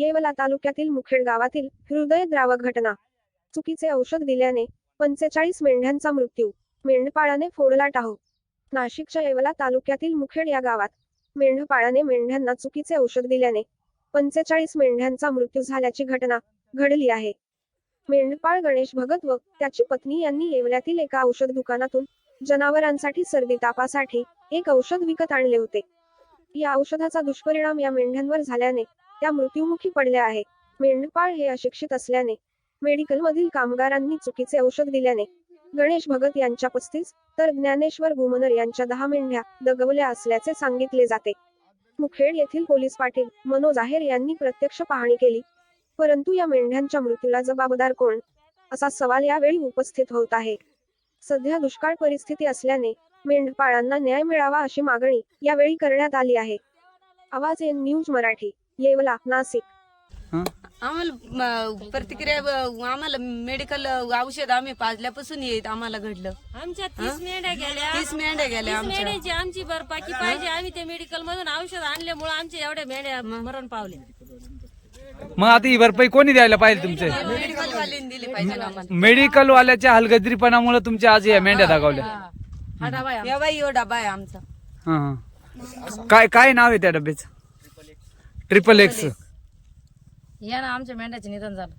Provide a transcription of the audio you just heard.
येवला तालुक्यातील मुखेड गावातील हृदयद्रावक घटना. चुकीचे औषध दिल्याने पंचेचाळीस मेंढ्यांचा मृत्यू. मेंढपाळाने फोडला टाहो नाशिकच्या येवला तालुक्यातील मुखेड या गावात मेंढपाळाने मेंढ्यांना चुकीचे औषध दिल्याने पंचेचाळीस मेंढ्यांचा मृत्यू झाल्याची घटना घडली आहे. मेंढपाळ गणेश भगत व त्याची पत्नी यांनी येवल्यातील एका औषध दुकानातून जनावरांसाठी सर्दी तापासाठी एक औषध विकत आणले होते. या औषधाचा दुष्परिणाम या मेंढ्यांवर झाल्याने त्या मृत्युमुखी पडल्या आहे मेंढपाळ हे अशिक्षित असल्याने मेडिकल मधील कामगारांनी चुकीचे औषध दिल्याने गणेश भगत यांच्या पस्तीस तर ज्ञानेश्वर गुमनर यांच्या दहा मेंढ्या दगवल्या असल्याचे सांगितले जाते. मुखेड येथील पोलीस पाटील मनोज आहेर यांनी प्रत्यक्ष पाहणी केली. परंतु या मेंढ्यांच्या मृत्यूला जबाबदार कोण? असा सवाल यावेळी उपस्थित होत आहे. सध्या दुष्काळ परिस्थिती असल्याने मेंढपाळांना न्याय मिळावा अशी मागणी यावेळी करण्यात आली आहे. Awaaz N news Marathi. Yeola Nashik. हं? आम्हाला म, प्रतिक्रिया आम्हाला मेडिकल औषध आम्ही पाजल्यापासून येत आम्हाला घडलं. आमच्या तीस मेंढ्या गेल्या. तीस मेंढ्या गेल्या तीस आमच्या. मेंढ्याची आमची भरपाकी पाहिजे. आम्ही ते मेडिकल मधून औषध आणल्यामुळे आमच्या एवढ्या मेंढ्या मरण पावल्या मग आता ही भरपाई कोणी द्यायला पाहिजे तुमचे? मेडिकल वाल्यांनी दिली पाहिजे ना आम्हाला. मेडिकल वाल्याच्या हलगजरीपणामुळे तुमच्या आज या मेंढ्या दाखवल्या या बाई यो डबा आहे आमचा. हा हा. काय काय नाव आहे त्या डब्याचं? ट्रिपल एक्स या ना आमच्या मेंढ्याचे निधन झालं.